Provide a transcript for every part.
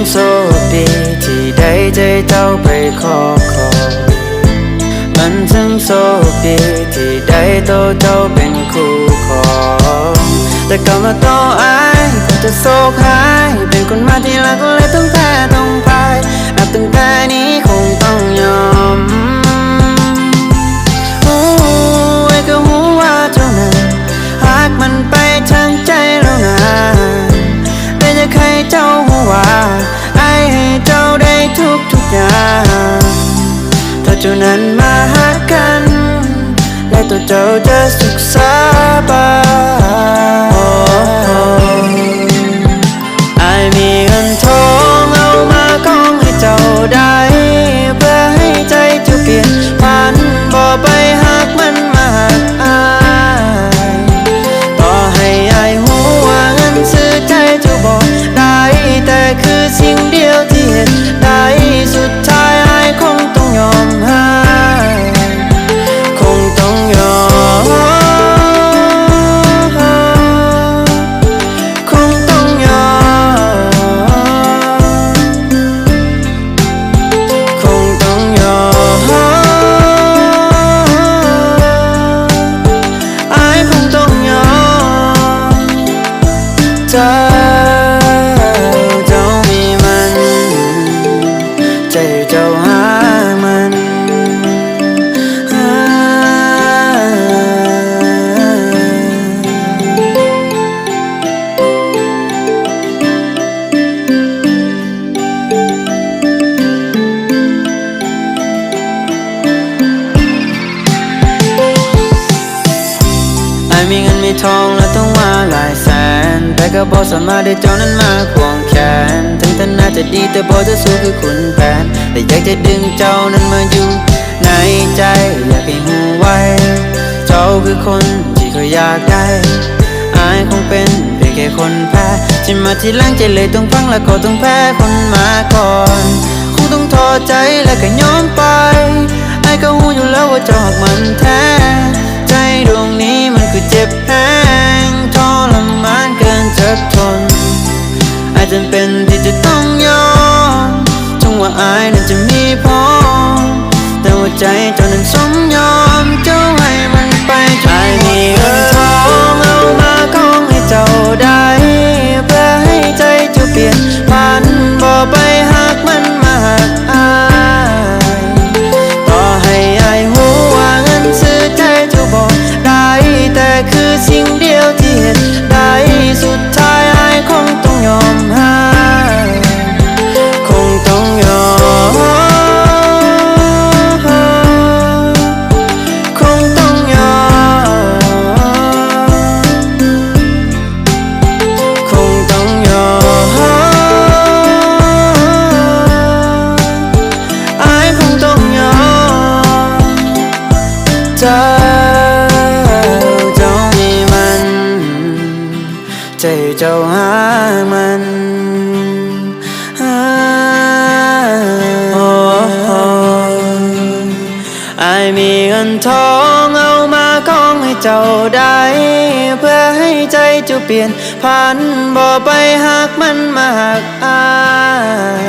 งโชคดีที่ได้ใจเจ้าไปขอขอมันทั้งโชคดีที่ได้โตเจ้าเป็นคู่ของแต่กลับมาต้องอายก็จะโศคหายเป็นคนมาที่รังก็เลยต้องแพ้ต้องพายนับตั้งแต่นี้คงต้องยอม อย่างถ้าเจ้านั้นมาหากัน และตัวเจ้าจะสุขสบาย เจ้าเจ้ามีมัน ใจเจ้าหามันไอมีเงินมีทอง ก็บอกสามารถได้เจ้านั้นมาควงแขนถึงท่านน่าจะดีแต่บอกจะสู้คือคุณแผนแต่อยากจะดึงเจ้านั้นมาอยู่ในใจอยากให้หูไว้ เจ้าคือคนที่เขาอยากได้อายคงเป็นเพียงแค่คนแพ้ที่มาทีหลังใจเลยต้องพังและก็ต้องแพ้คนมาก่อนคงต้องท้อใจและก็ยอมไปไอ้ก็หูอยู่แล้วว่าเจ้าหักมันแท้ใจดวงนี้ อดทน อาจจำเป็นที่จะต้องยอมจงว่าอายนั้นจะมีพอแต่ว่าใจเจ้านั้นสมยอมเจ้าให้มันไป เจ้าหามันหาโอ้โอ้อายมีเงินทองเอามาของให้เจ้าได้ เพื่อให้ใจเจ้าเปลี่ยนพันบ่ไปหักมันมาหักอาย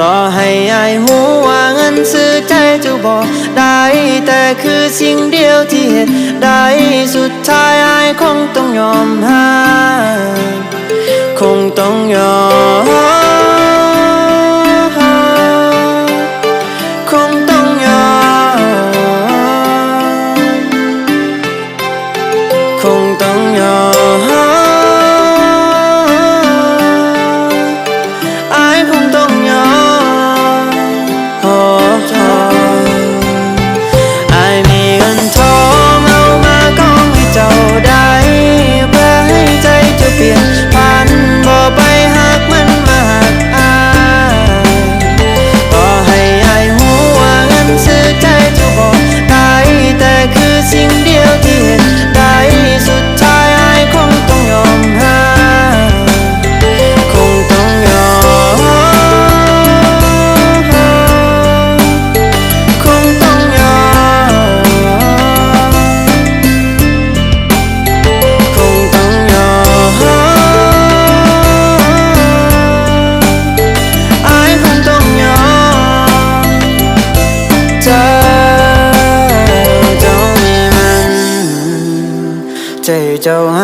ต่อให้อายหูว่าเงินซื้อใจเจ้าบอกได้ แต่คือสิ่งเดียวที่เห็นได้สุดท้ายอายคงต้องยอมให้ค งต้ ใ